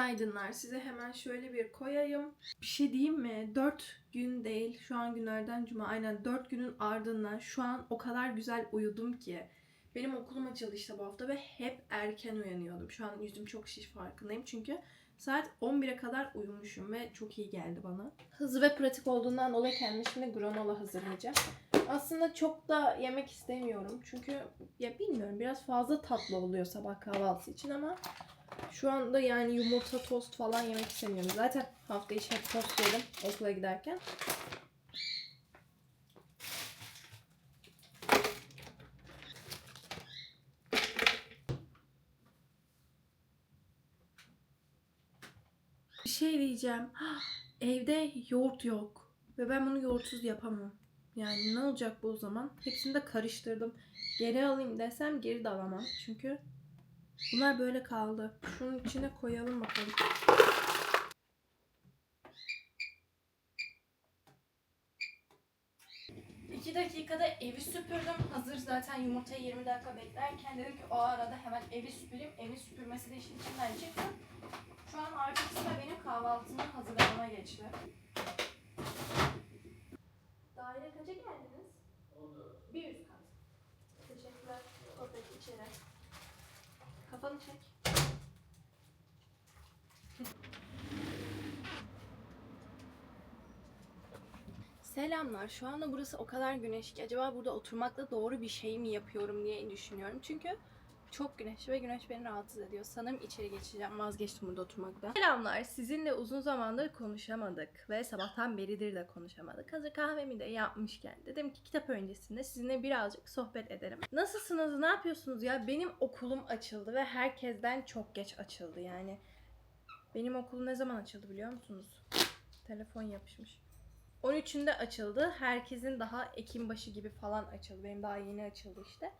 Günaydınlar. Size hemen şöyle bir koyayım. Bir şey diyeyim mi? 4 gün değil. Şu an günlerden cuma. Aynen 4 günün ardından şu an o kadar güzel uyudum ki. Benim okulum açıldı işte bu hafta ve hep erken uyanıyordum. Şu an yüzüm çok şiş farkındayım. Çünkü saat 11'e kadar uyumuşum ve çok iyi geldi bana. Hızlı ve pratik olduğundan dolayı kendime şimdi granola hazırlayacağım. Aslında çok da yemek istemiyorum. Çünkü ya bilmiyorum biraz fazla tatlı oluyor sabah kahvaltısı için ama şu anda yani yumurta tost falan yemek istemiyorum. Zaten hafta içi hep tost yedim okula giderken. Bir şey diyeceğim. Evde yoğurt yok. Ve ben bunu yoğurtsuz yapamam. Yani ne olacak bu o zaman? Hepsini de karıştırdım. Geri alayım desem geri de alamam. Çünkü bunlar böyle kaldı. Şunun içine koyalım bakalım. İki dakikada evi süpürdüm. Hazır zaten yumurtayı 20 dakika beklerken dedim ki o arada hemen evi süpüreyim. Evi süpürmesi de işin içinden çıktı. Şu an artık sıra benim kahvaltımı hazırlamama geçti. Daire kaça geldiniz? Bir üst kat. Teşekkürler. Oradaki içeri. Kafanı çek. Selamlar. Şu anda burası o kadar güneş ki acaba burada oturmakla doğru bir şey mi yapıyorum diye düşünüyorum. Çünkü çok güneş ve güneş beni rahatsız ediyor. Sanırım içeri geçeceğim. Vazgeçtim burada oturmaktan. Selamlar. Sizinle uzun zamandır konuşamadık ve sabahtan beridir de konuşamadık. Hazır kahvemi de yapmışken dedim ki kitap öncesinde sizinle birazcık sohbet ederim. Nasılsınız? Ne yapıyorsunuz ya? Benim okulum açıldı ve herkesten çok geç açıldı yani. Benim okulum ne zaman açıldı biliyor musunuz? Telefon yapışmış. 13'ünde açıldı. Herkesin daha Ekim başı gibi falan açıldı. Benim daha yeni açıldı işte.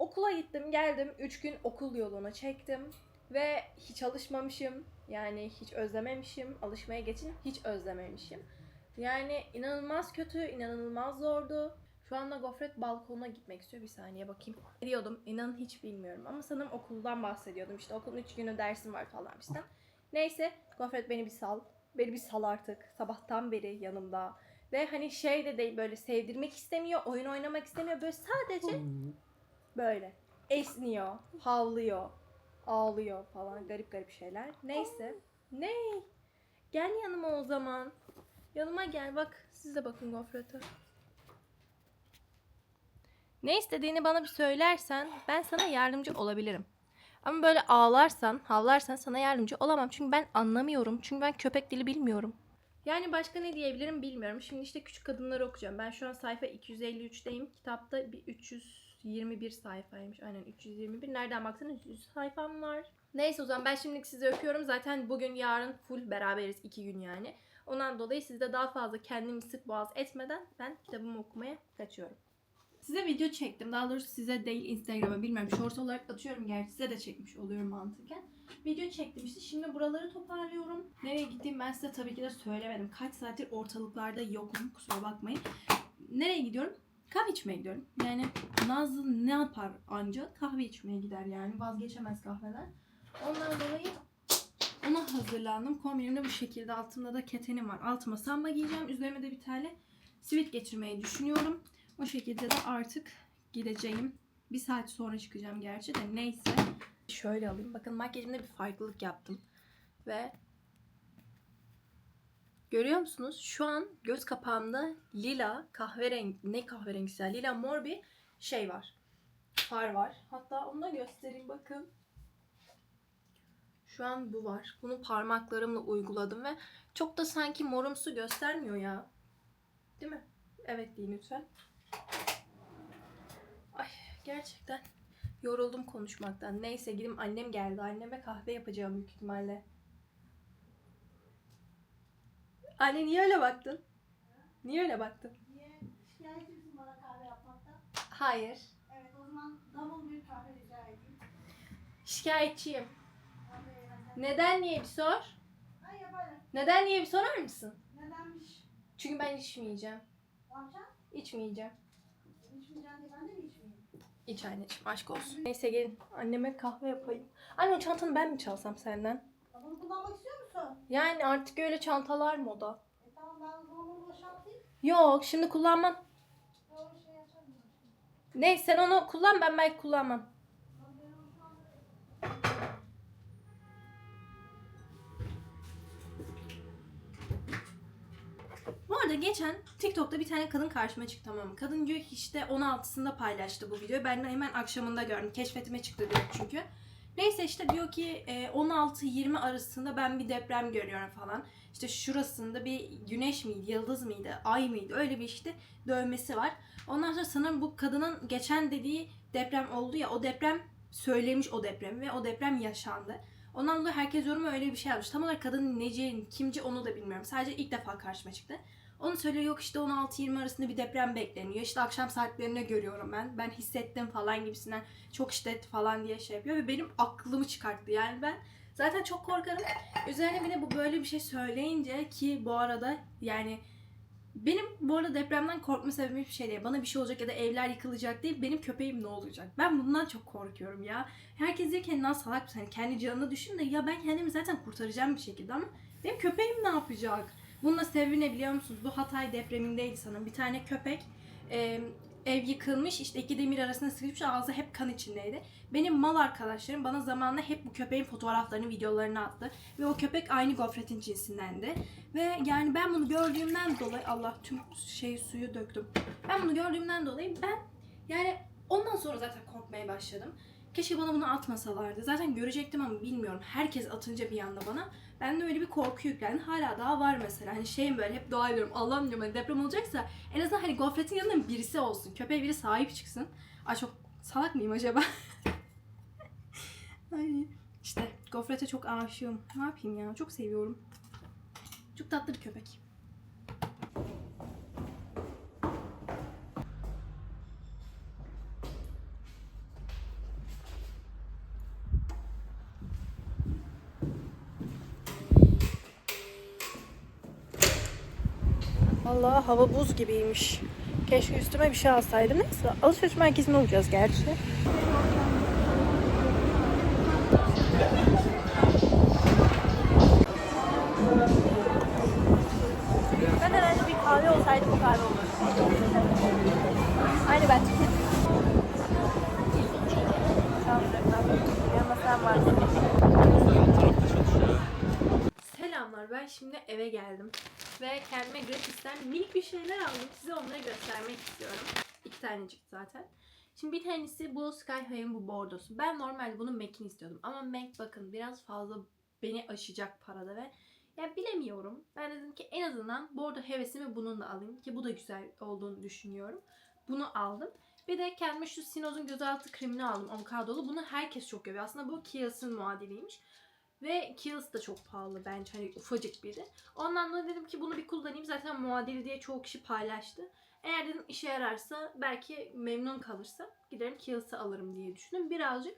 Okula gittim geldim. 3 gün okul yoluna çektim. Ve hiç alışmamışım. Yani hiç özlememişim. Alışmaya geçin hiç özlememişim. Yani inanılmaz kötü, inanılmaz zordu. Şu anda Gofret balkonuna gitmek istiyor. Bir saniye bakayım. Ne diyordum? İnanın hiç bilmiyorum. Ama sanırım okuldan bahsediyordum. İşte okulun 3 günü dersim var falan işte. Neyse Gofret beni bir sal. Beni bir sal artık. Sabahtan beri yanımda. Ve hani şey de değil böyle sevdirmek istemiyor, oyun oynamak istemiyor. Böyle sadece böyle esniyor, havlıyor, ağlıyor falan garip garip şeyler. Neyse. Ne? Gel yanıma o zaman. Yanıma gel bak. Siz de bakın gofrete. Ne istediğini bana bir söylersen ben sana yardımcı olabilirim. Ama böyle ağlarsan, havlarsan sana yardımcı olamam. Çünkü ben anlamıyorum. Çünkü ben köpek dili bilmiyorum. Yani başka ne diyebilirim bilmiyorum. Şimdi işte küçük kadınları okuyacağım. Ben şu an sayfa 253'teyim. Kitapta bir 321 sayfaymış. Aynen 321. Nereden baksanız 300 sayfam var. Neyse o zaman ben şimdilik sizi öpüyorum. Zaten bugün yarın full beraberiz. iki gün yani. Ondan dolayı sizde daha fazla kendimi sık boğaz etmeden ben kitabımı okumaya kaçıyorum. Size video çektim. Daha doğrusu size değil Instagram'a bilmiyorum. Short olarak atıyorum gerçi. Size de çekmiş oluyorum mantıken. Video çektim işte. Şimdi buraları toparlıyorum. Nereye gittiğimi ben size tabii ki de söylemedim. Kaç saattir ortalıklarda yokum. Kusura bakmayın. Nereye gidiyorum? Kahve içmeye gidiyorum. Yani Nazlı ne yapar anca? Kahve içmeye gider yani. Vazgeçemez kahveden. Ondan dolayı ona hazırlandım. Kombinim de bu şekilde. Altımda da ketenim var. Altıma samba giyeceğim. Üzerime de bir tane sivit geçirmeyi düşünüyorum. O şekilde de artık gideceğim. Bir saat sonra çıkacağım gerçi de neyse. Şöyle alayım. Bakın makyajımda bir farklılık yaptım. Ve görüyor musunuz? Şu an göz kapağımda lila kahverengi ne kahverengisi ya? Lila mor bir şey var. Far var. Hatta onu da göstereyim bakın. Şu an bu var. Bunu parmaklarımla uyguladım ve çok da sanki morumsu göstermiyor ya. Değil mi? Evet deyin lütfen. Ay gerçekten yoruldum konuşmaktan. Neyse gidip annem geldi. Anneme kahve yapacağım büyük ihtimalle. Anne niye öyle baktın? Niye öyle baktın? Niye? Şikayet misin bana kahve yapmaktan? Hayır. Evet o zaman double bir kahve rica edeyim. Şikayetçiyim. Neden niye bir sor? Ben yaparım. Neden niye bir sorar mısın? Nedenmiş? Çünkü ben içmeyeceğim. Ne yapacaksın? İçmeyeceğim. İçmeyeceğim diye ben de mi içmeyeyim? İç anneciğim aşk olsun. Neyse gelin anneme kahve yapayım. Anne o çantanı ben mi çalsam senden? Bunu kullanmak istiyor musun? Yani artık öyle çantalar moda. E tamam ben bunu boşaltayım. Yok şimdi kullanmam. Doğru şey. Ne sen onu kullan ben belki kullanmam. Bu arada geçen TikTok'ta bir tane kadın karşıma çıktı tamam mı? Kadın diyor ki işte 16'sında paylaştı bu videoyu. Ben de hemen akşamında gördüm. Keşfetime çıktı diyor çünkü. Neyse işte diyor ki e, 16-20 arasında ben bir deprem görüyorum falan. İşte şurasında bir güneş miydi, yıldız mıydı, ay mıydı öyle bir işte dövmesi var. Ondan sonra sanırım bu kadının geçen dediği deprem oldu ya o deprem söylemiş o deprem ve o deprem yaşandı. Ondan dolayı herkes yoruma öyle bir şey yazmış. Tam olarak kadın neci, kimci onu da bilmiyorum. Sadece ilk defa karşıma çıktı. Onu söylüyor yok işte 16-20 arasında bir deprem bekleniyor. İşte akşam saatlerine görüyorum ben. Ben hissettim falan gibisinden çok şiddet falan diye şey yapıyor ve benim aklımı çıkarttı. Yani ben zaten çok korkarım. Üzerine bir de bu böyle bir şey söyleyince ki bu arada yani benim bu arada depremden korkma sebebim hiçbir şey değil. Bana bir şey olacak ya da evler yıkılacak değil. Benim köpeğim ne olacak? Ben bundan çok korkuyorum ya. Herkes diyor kendinden salak mısın? Hani kendi canını düşün de ya ben kendimi zaten kurtaracağım bir şekilde ama benim köpeğim ne yapacak? Bunun sebebi biliyor musunuz? Bu Hatay depremindeydi sanırım. Bir tane köpek e, ev yıkılmış işte iki demir arasında sıkışmış ağzı hep kan içindeydi. Benim mal arkadaşlarım bana zamanla hep bu köpeğin fotoğraflarını, videolarını attı. Ve o köpek aynı gofretin cinsindendi. Ve yani ben bunu gördüğümden dolayı Allah tüm şey suyu döktüm. Ben bunu gördüğümden dolayı ben yani ondan sonra zaten korkmaya başladım. Keşke bana bunu atmasalardı. Zaten görecektim ama bilmiyorum. Herkes atınca bir anda bana. Ben de öyle bir korku yüklendi. Hala daha var mesela. Hani şeyim böyle hep dua ediyorum. Allah'ım diyorum hani deprem olacaksa en azından hani gofretin yanında birisi olsun. Köpeğe biri sahip çıksın. Ay çok salak mıyım acaba? Ay işte gofrete çok aşığım. Ne yapayım ya? Çok seviyorum. Çok tatlı bir köpek. Vallahi hava buz gibiymiş. Keşke üstüme bir şey alsaydım. Neyse alışveriş merkezinde olacağız gerçi. Ben herhalde bir kahve olsaydı bu kahve. Selamlar ben şimdi eve geldim ve kendime gratisten minik bir şeyler aldım. Size onları göstermek istiyorum. İki tanecik zaten. Şimdi bir tanesi bu Sky High'ın bu bordosu. Ben normalde bunun MAC'ini istiyordum. Ama MAC bakın biraz fazla beni aşacak parada ve ya bilemiyorum. Ben dedim ki en azından bordo hevesimi bununla alayım. Ki bu da güzel olduğunu düşünüyorum. Bunu aldım. Bir de kendime şu Sinoz'un gözaltı kremini aldım. Avokadolu. Bunu herkes çok övüyor. Aslında bu Kiehl's'ın muadiliymiş. Ve Kiehl's da çok pahalı bence. Hani ufacık biri. Ondan da dedim ki bunu bir kullanayım. Zaten muadili diye çoğu kişi paylaştı. Eğer dedim işe yararsa belki memnun kalırsa giderim Kiehl's'ı alırım diye düşündüm. Birazcık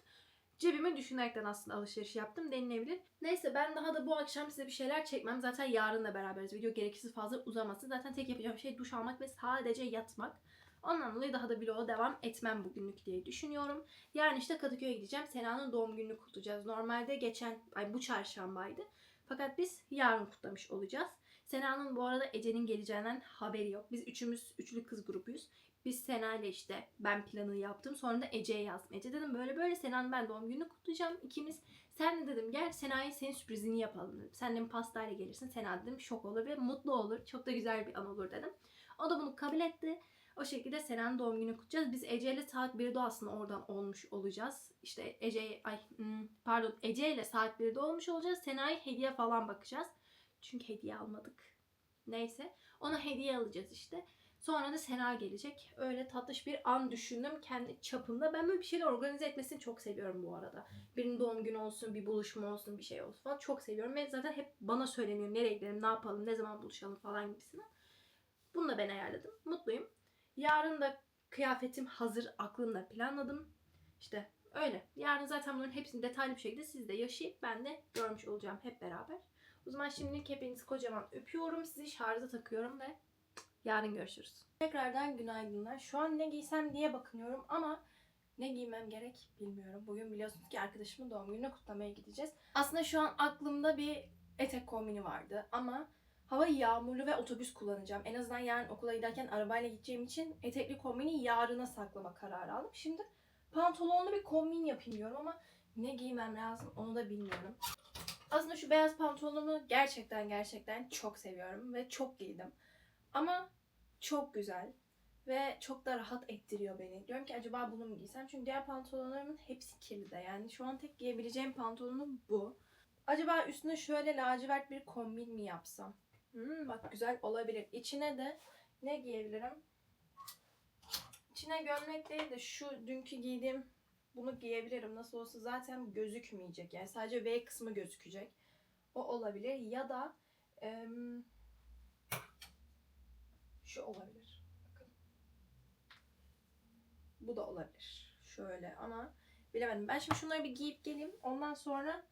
cebime düşünerekten aslında alışveriş yaptım denilebilir. Neyse ben daha da bu akşam size bir şeyler çekmem. Zaten yarın da beraberiz. Video gereksiz fazla uzamasın. Zaten tek yapacağım şey duş almak ve sadece yatmak. Ondan dolayı daha da vloga devam etmem bugünlük diye düşünüyorum. Yarın işte Kadıköy'e gideceğim. Sena'nın doğum gününü kutlayacağız. Normalde geçen ay bu çarşambaydı. Fakat biz yarın kutlamış olacağız. Sena'nın bu arada Ece'nin geleceğinden haberi yok. Biz üçümüz üçlü kız grubuyuz. Biz Sena ile işte ben planı yaptım. Sonra da Ece'ye yazdım. Ece dedim böyle böyle Sena'nın ben doğum gününü kutlayacağım. İkimiz sen de dedim gel Sena'ya senin sürprizini yapalım dedim. Sen de pastayla gelirsin. Sena dedim şok olur ve mutlu olur. Çok da güzel bir an olur dedim. O da bunu kabul etti. O şekilde Sena'nın doğum gününü kutlayacağız. Biz Ece ile saat 1'de aslında oradan olmuş olacağız. İşte Ece ay hmm, pardon Ece ile saat 1'de olmuş olacağız. Sena'ya hediye falan bakacağız. Çünkü hediye almadık. Neyse. Ona hediye alacağız işte. Sonra da Sena gelecek. Öyle tatlış bir an düşündüm kendi çapımda. Ben böyle bir şeyler organize etmesini çok seviyorum bu arada. Birinin doğum günü olsun, bir buluşma olsun, bir şey olsun falan. Çok seviyorum ve zaten hep bana söyleniyor nereye gidelim, ne yapalım, ne zaman buluşalım falan gibisinden. Bunu da ben ayarladım. Mutluyum. Yarın da kıyafetim hazır, aklımda planladım. İşte öyle. Yarın zaten bunların hepsini detaylı bir şekilde siz de yaşayıp ben de görmüş olacağım hep beraber. O zaman şimdilik hepinizi kocaman öpüyorum. Sizi şarja takıyorum ve yarın görüşürüz. Tekrardan günaydınlar. Şu an ne giysem diye bakınıyorum ama Ne giymem gerek bilmiyorum. Bugün biliyorsunuz ki arkadaşımın doğum gününü kutlamaya gideceğiz. Aslında şu an aklımda bir etek kombini vardı ama hava yağmurlu ve otobüs kullanacağım. En azından yarın okula giderken arabayla gideceğim için etekli kombini yarına saklama kararı aldım. Şimdi pantolonlu bir kombin yapayım diyorum ama ne giymem lazım onu da bilmiyorum. Aslında şu beyaz pantolonumu gerçekten gerçekten çok seviyorum ve çok giydim. Ama çok güzel ve çok da rahat ettiriyor beni. Diyorum ki acaba bunu mu giysem? Çünkü diğer pantolonlarımın hepsi kirli de. Yani şu an tek giyebileceğim pantolonum bu. Acaba üstüne şöyle lacivert bir kombin mi yapsam? Hmm, bak güzel olabilir. İçine de ne giyebilirim? İçine gömlek değil de şu dünkü giydiğim bunu giyebilirim. Nasıl olsa zaten gözükmeyecek. Yani sadece V kısmı gözükecek. O olabilir. Ya da em, şu olabilir. Bakın. Bu da olabilir. Şöyle ama bilemedim. Ben şimdi şunları bir giyip geleyim. Ondan sonra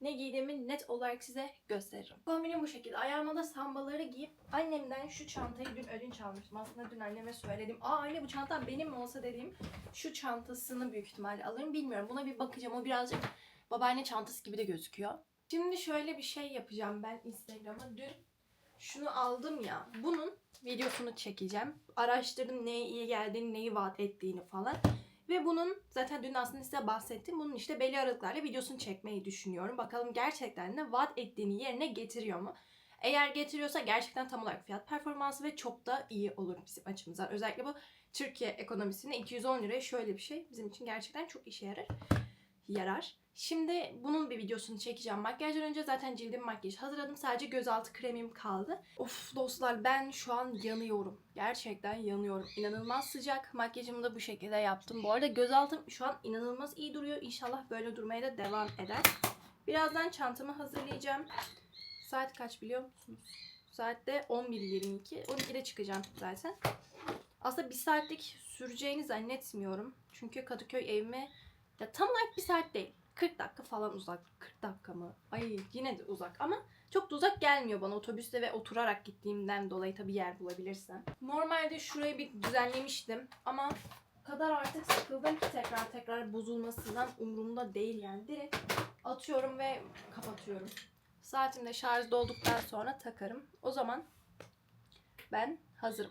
ne giydiğimi net olarak size gösteririm. Kombinim bu şekilde. Ayağıma da sambaları giyip annemden şu çantayı dün ödünç almıştım. Aslında dün anneme söyledim. Aa anne bu çantam benim mi olsa dediğim şu çantasını büyük ihtimalle alırım. Bilmiyorum. Buna bir bakacağım. O birazcık babaanne çantası gibi de gözüküyor. Şimdi şöyle bir şey yapacağım ben Instagram'a. Dün şunu aldım ya. Bunun videosunu çekeceğim. Araştırdım neye iyi geldiğini, neyi vaat ettiğini falan. Ve bunun zaten dün aslında size bahsettim. Bunun işte belli aralıklarla videosunu çekmeyi düşünüyorum. Bakalım gerçekten de vaat ettiğini yerine getiriyor mu? Eğer getiriyorsa gerçekten tam olarak fiyat performansı ve çok da iyi olur bizim açımızdan. Özellikle bu Türkiye ekonomisinde 210 liraya şöyle bir şey bizim için gerçekten çok işe yarar. Yarar. Şimdi bunun bir videosunu çekeceğim. Makyajdan önce zaten cildim makyaj hazırladım. Sadece gözaltı kremim kaldı. Of dostlar ben şu an yanıyorum. Gerçekten yanıyorum. İnanılmaz sıcak. Makyajımı da bu şekilde yaptım. Bu arada gözaltım şu an inanılmaz iyi duruyor. İnşallah böyle durmaya da devam eder. Birazdan çantamı hazırlayacağım. Saat kaç biliyor musunuz? Saatte 11.22. 12'de çıkacağım zaten. Aslında bir saatlik süreceğini zannetmiyorum. Çünkü Kadıköy evime ya tam olarak bir saat değil. 40 dakika falan uzak. 40 dakika mı? Ay yine de uzak ama çok da uzak gelmiyor bana otobüste ve oturarak gittiğimden dolayı tabii yer bulabilirsem. Normalde şurayı bir düzenlemiştim ama kadar artık sıkıldım ki tekrar tekrar bozulmasından umurumda değil yani. Direkt atıyorum ve kapatıyorum. Saatimde şarjda olduktan sonra takarım. O zaman ben hazırım.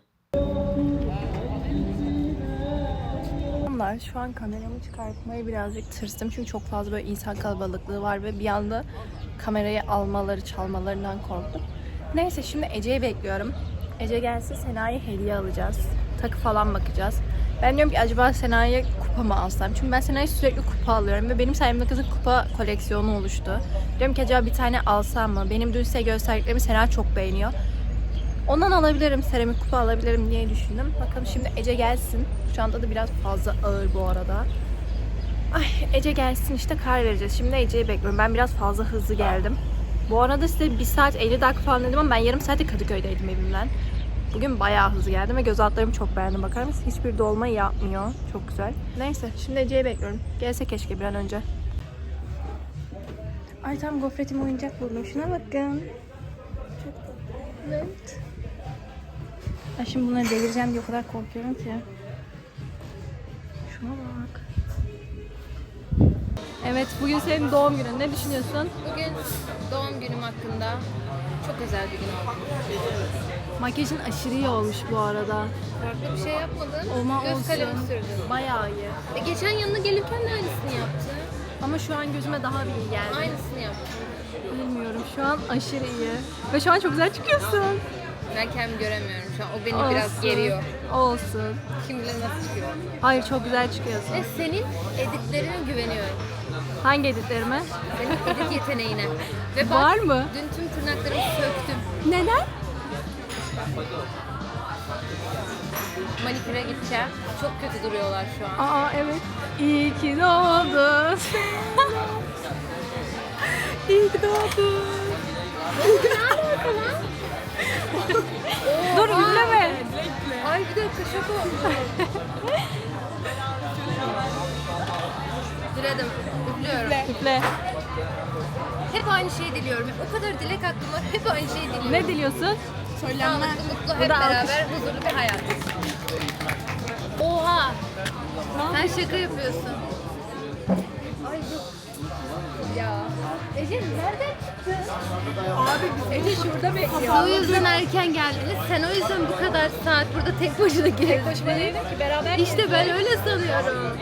Onlar şu an kameramı çıkartmaya birazcık tırstım çünkü çok fazla böyle insan kalabalıklığı var ve bir anda kamerayı almaları çalmalarından korktum. Neyse şimdi Ece'yi bekliyorum. Ece gelse Sena'ya hediye alacağız. Takı falan bakacağız. Ben diyorum ki acaba Sena'ya kupa mı alsam? Çünkü ben Sena'ya sürekli kupa alıyorum ve benim sayemde kızın kupa koleksiyonu oluştu. Diyorum ki acaba bir tane alsam mı? Benim dün size gösterdiklerimi Sena çok beğeniyor. Ondan alabilirim, seramik kupa alabilirim diye düşündüm. Bakalım şimdi Ece gelsin. Şu anda da biraz fazla ağır bu arada. Ay Ece gelsin işte karar vereceğiz. Şimdi Ece'yi bekliyorum. Ben biraz fazla hızlı geldim. Bu arada size 1 saat 50 dakika falan dedim ama ben yarım saate Kadıköy'deydim evimden. Bugün bayağı hızlı geldim ve göz altlarımı çok beğendim. Bakar mısın? Hiçbir dolma yapmıyor. Çok güzel. Neyse şimdi Ece'yi bekliyorum. Gelse keşke bir an önce. Ay tam gofretime oyuncak buldum. Şuna bakın. Çok tatlı. Evet. Ay şimdi bunları delireceğim diye o kadar korkuyorum ki. Şuna bak. Evet bugün senin doğum günün. Ne düşünüyorsun? Bugün doğum günüm hakkında çok özel bir gün oldu. Makyajın aşırı iyi olmuş bu arada. Farklı bir şey yapmadın. Olma Göz olsun. kalemi sürdün. Bayağı iyi. E, geçen yanına gelirken de aynısını yaptı. Ama şu an gözüme daha bir iyi geldi. Aynısını yaptı. Bilmiyorum şu an aşırı iyi. Ve şu an çok güzel çıkıyorsun. Ben kendimi göremiyorum şu an. O beni biraz geriyor. Olsun. Kim bilir nasıl çıkıyor. Hayır çok güzel çıkıyorsun. Ve senin editlerine güveniyorum. Hangi editlerime? Senin edit yeteneğine. Ve bak, Var mı? Dün tüm tırnaklarımı söktüm. Neden? Maniküre gideceğim. Çok kötü duruyorlar şu an. Aa evet. İyi ki doğdun. İyi ki doğdun. Dur üfleme. Ay bir dakika oldu. Diledim. Üflüyorum. Üfle. Hep aynı şeyi diliyorum. O kadar dilek hakkım var. Hep aynı şeyi diliyorum. Ne diliyorsun? Sağlıklı, mutlu, hep da alkış. beraber huzurlu bir hayat. Oha! Sen şaka yapıyorsun. Ay yok. Ya. Ece nereden çıktı? Ece şurada bekliyor. O yüzden erken geldiniz. Sen o yüzden bu kadar saat burada tek başına gezdin. Başıma değilim ki beraber İşte ben öyle sanıyorum.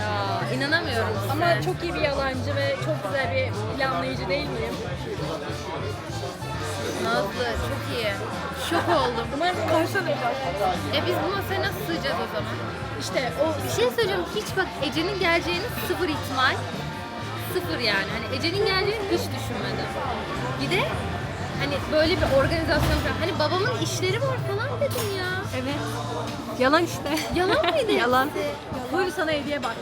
Ya inanamıyorum size. Ama çok iyi bir yalancı ve çok güzel bir planlayıcı değil miyim? Nazlı çok iyi. Şok oldum. Umarım karşılayacağız. E biz bu masaya nasıl sığacağız o zaman? İşte o Bir şey söyleyeceğim. Hiç bak Ece'nin geleceğini sıfır ihtimal. Sıfır yani. Hani Ece'nin geleceğini hiç düşünmedim. Bir de hani böyle bir organizasyon falan. Hani babamın işleri var falan dedim ya. Evet. Yalan işte. Yalan mıydı? Yalan. Buyur sana hediye bak.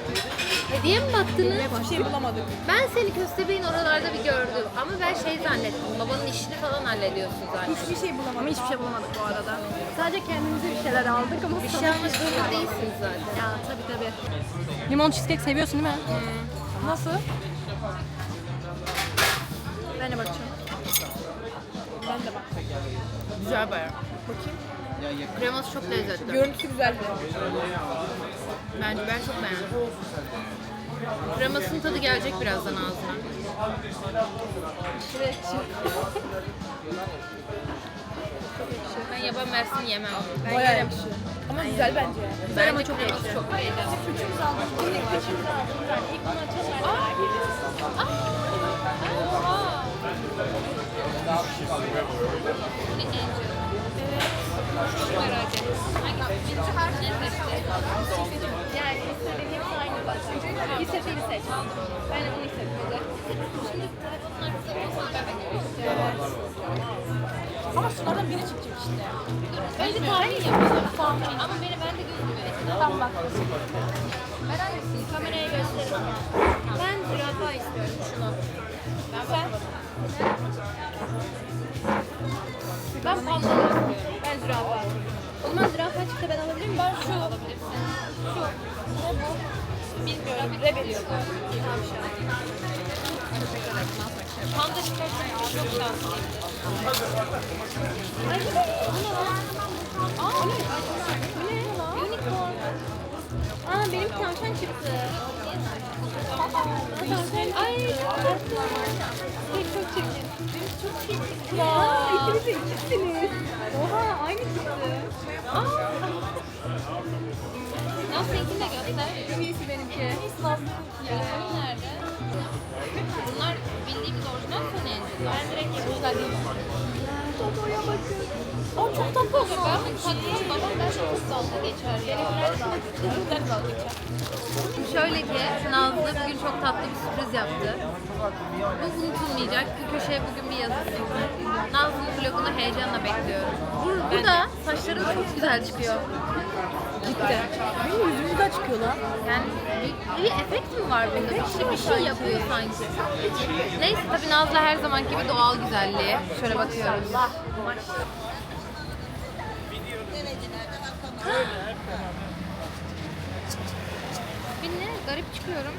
Hediye mi baktınız? Hiçbir şey bulamadık. Ben seni köstebeğin oralarda bir gördüm. Ama ben şey zannettim. Babanın işini falan hallediyorsun zaten. Hiçbir şey bulamadık. Ama hiçbir şey bulamadık bu arada. Sadece kendimize bir şeyler aldık ama Bir şey almak zorunda değilsiniz zaten. Ya tabii tabii. Limon cheesecake seviyorsun değil mi? Nasıl? Ben de bakacağım. Ben de bak. Güzel bayağı. Bakayım. Kreması çok lezzetli. Görüntüsü güzel. Bence ben çok beğendim. Kremasının tadı gelecek birazdan ağzına. Ben yaban mersin yemem. Ben Bayağı yerim. Ama güzel bence. Güzel ama çok ekşi. Çok beğendim. Üçümüz aldık. Üçümüz aldık. İlk bunu açalım. Bu ne Angel? Çok merak ettim. Birinci harf ne seçti? Yani istediğin hepsi aynı bak. İstediğini seç. Ben de bunu istedim. Ama şunlardan biri çıkacak işte. Önce tahmin yapalım. Tahmin. Ama beni ben de gözükmüyor. Tamam bak. Ben hangisini? Kameraya gösterin. Ben zürafa istiyorum şunu. Ben sen? Ben panda istiyorum. Ben zürafa. O zaman zürafa çıktı ben alabilir miyim? Ben şu. Şu. Ne bu? Bilmiyorum. Rebel. Panda çıkarsa çok şanslıyım. Ay bu ne? Aa, bu ne? Bu ne? Unicorn. Aa benim tavşan çıktı. Tavşan. Ay çok tatlı. Ay çok çirkin. Çok çirkin. Ya. İkiniz de ikisiniz. Oha aynı çıktı. Aa. Nasıl seninkini de göster. En iyisi benimki. En iyisi. Telefonun nerede? Bunlar bildiğimiz orijinal Sony Angel'lar. Ben direkt yapışlar. Toto'ya bakın. Aa çok tatlı oldu. Ben tatlıyım babam ben çok dalga geçer ya. Benimkiler dalga geçer. Şöyle ki Nazlı bugün çok tatlı bir sürpriz yaptı. Bu unutulmayacak. Bir köşeye bugün bir yazısı. Nazlı'nın vlogunu heyecanla bekliyorum. Bur- Burada saçların çok güzel çıkıyor. Cidden. Benim yüzümüzden çıkıyor lan. Yani bir, bir efekt mi var bunda? Bir şey, bir şey yapıyor sanki. Neyse tabii Nazlı her zaman gibi doğal güzelliği. Şöyle bakıyoruz. Bir ne garip çıkıyorum.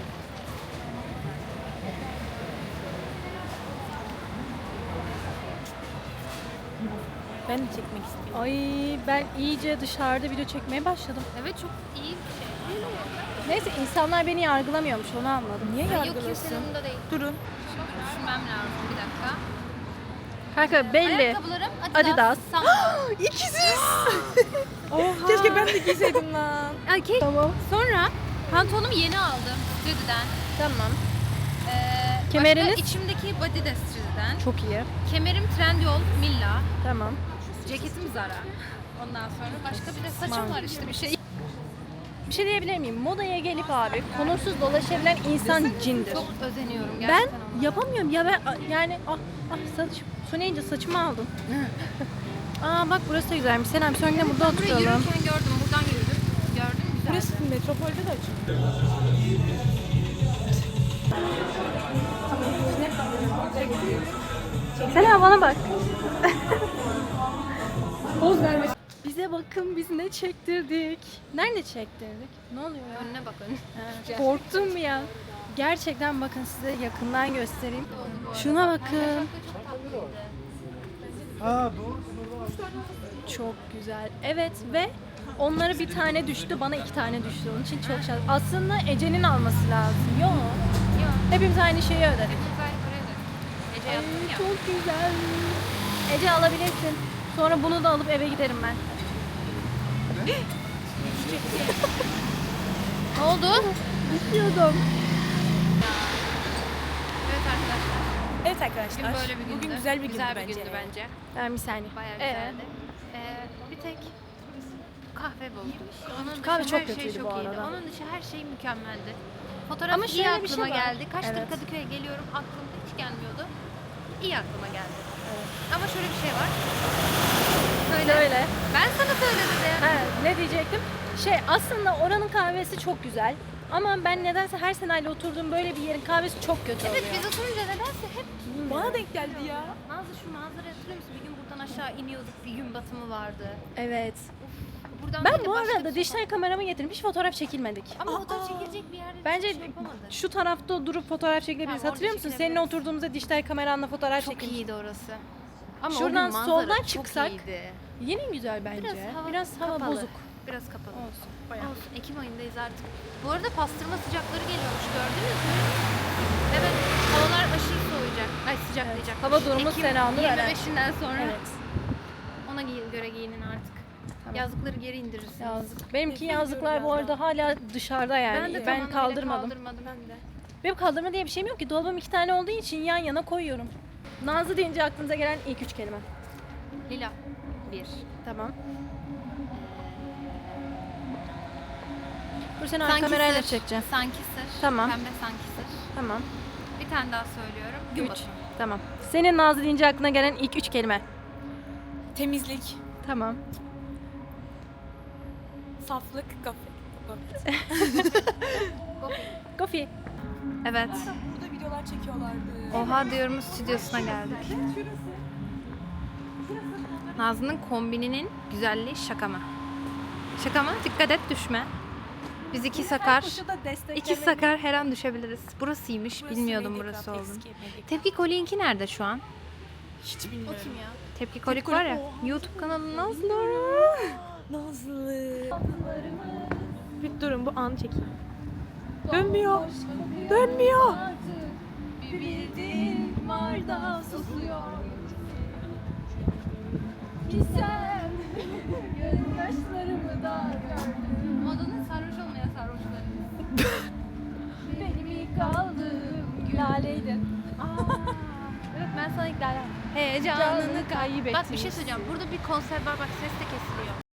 Ben de çekmek istiyorum. Ay ben iyice dışarıda video çekmeye başladım. Evet çok iyi bir şey. Neyse insanlar beni yargılamıyormuş onu anladım. Niye Yok kimsenin umurunda değil. Durun. Düşünmem lazım bir dakika. Kanka belli. Ayakkabılarım Adidas. Adidas. Sandal. İkiziz. Oha. Keşke ben de giyseydim lan. Erkek. tamam. Sonra pantolonumu yeni aldım Stüdyo'dan. Tamam. Ee, Kemeriniz? Başka içimdeki body de Stüdyo'dan. Çok iyi. Kemerim Trendyol, Milla. Tamam. Ceketim Zara. Ondan sonra başka bir de saçım var işte bir şey. Bir şey diyebilir miyim? Modaya gelip abi konursuz dolaşabilen insan cindir. Çok özeniyorum Ben gerçekten. ona. yapamıyorum ya ben yani ah ah saç Sunayınca saçımı aldım. Aa bak burası da güzelmiş. Senem sonra yine burada Buraya oturalım. yürürken gördüm, buradan yürüdüm. Gördüm güzel. Burası metropolde de açık. Selam bana bak. Poz verme. Bize bakın biz ne çektirdik. Nerede çektirdik? Ne oluyor ya? Önüne bak önüne. Ha, Korktum ya. Gerçekten bakın size yakından göstereyim. Şuna bakın. Çok güzel. Evet ve Onlara bir tane düştü, bana iki tane düştü. Onun için çok şans. Aslında Ece'nin alması lazım. Yok. Yok. Hepimiz aynı şeyi ödedik. Hepimiz aynı parayı ödedik. Ece yaptın ya. Çok güzel. Ece alabilirsin. Sonra bunu da alıp eve giderim ben. Ne oldu? İstiyordum. Evet arkadaşlar. Evet arkadaşlar. Bugün böyle bir gündü. Bugün güzel bir gündü güzel bir bence. gündü bence. Ben bir saniye. Bayağı güzeldi. Ee, bir tek kahve bozdu. Onun Kahve çok şey kötüydü çok bu iyiydi. arada. Onun dışı her şey mükemmeldi. Fotoğraf Ama iyi şey aklıma var. geldi. Kaçtır Evet. Kadıköy'e geliyorum aklımda hiç gelmiyordu. İyi aklıma geldi. Ama şöyle bir şey var. Söyle. Söyle. Ben sana söyledim. Ha, ne diyecektim? Şey aslında oranın kahvesi çok güzel. Ama ben nedense her seneyle oturduğum böyle bir yerin kahvesi çok kötü Evet oluyor. biz oturunca nedense hep Bana denk geldi ya. Nazlı şu manzarayı hatırlıyor musun? Bir gün buradan aşağı iniyorduk. Bir gün batımı vardı. Evet. Buradan Ben bir de bu başka arada bir dijital kameramı getirdim. Hiç fotoğraf çekilmedik. Ama fotoğraf çekilecek bir yerde Bence şey yapamadık. şu tarafta durup fotoğraf çekilebiliriz. Tamam, Hatırlıyor musun? Çekilebiliriz. oturduğumuzda dijital kameranla fotoğraf Çok çekildik. iyiydi orası. Ama Şuradan soldan çıksak-. Yeni güzel bence. Biraz hava, Biraz hava kapalı. bozuk. Biraz kapalı. Olsun. Bayağı. Olsun. Ekim ayındayız artık. Bu arada pastırma sıcakları geliyormuş gördünüz mü? Evet. Havalar aşırı soğuyacak. Ay sıcaklayacak. Hava durumu Ekim veren. 25'inden sonra Evet. ona göre giyinin artık. Tamam. Yazlıkları geri indirirsiniz. Yazlık. Benimki yazlıklar bu arada hala dışarıda yani. Ben de ben kaldırmadım. kaldırmadım. Ben de. Benim kaldırma diye bir şeyim yok ki. Dolabım iki tane olduğu için yan yana koyuyorum. Nazlı deyince aklınıza gelen ilk üç kelime. Lila. Bir. Tamam. Dur seni arka kamerayla çekeceğim. Sanki sır. Tamam. Pembe sanki sır. Tamam. Bir tane daha söylüyorum. Gün Üç. batımı. Tamam. Senin Nazlı deyince aklına gelen ilk üç kelime. Temizlik, Tamam. saflık, kafe. Gofi. Evet. Videolar çekiyorlardı. Oha diyorum stüdyosuna geldik. Nazlı'nın kombininin güzelliği şaka mı? Şaka mı? Dikkat et düşme. Biz iki sakar, iki sakar her an düşebiliriz. Burasıymış. Bilmiyordum burası olduğunu. Tepki Koli'ninki nerede şu an? Hiç bilmiyorum. Kim ya? Tepki Kolik var ya. YouTube kanalı Nazlı. Nazlı. Bir durun bu anı çekeyim. Dönmüyor. Dönmüyor. Bir bildiğin var da susuyor. Bilsem gözyaşlarımı da gördüm. Modanın sarhoş olmaya sarhoşları. Benim ilk aldığım laleydi. Evet ben sana ilk Heyecanını Canını kaybettim. Bak bir şey söyleyeceğim. Burada bir konser var bak ses de kesiliyor.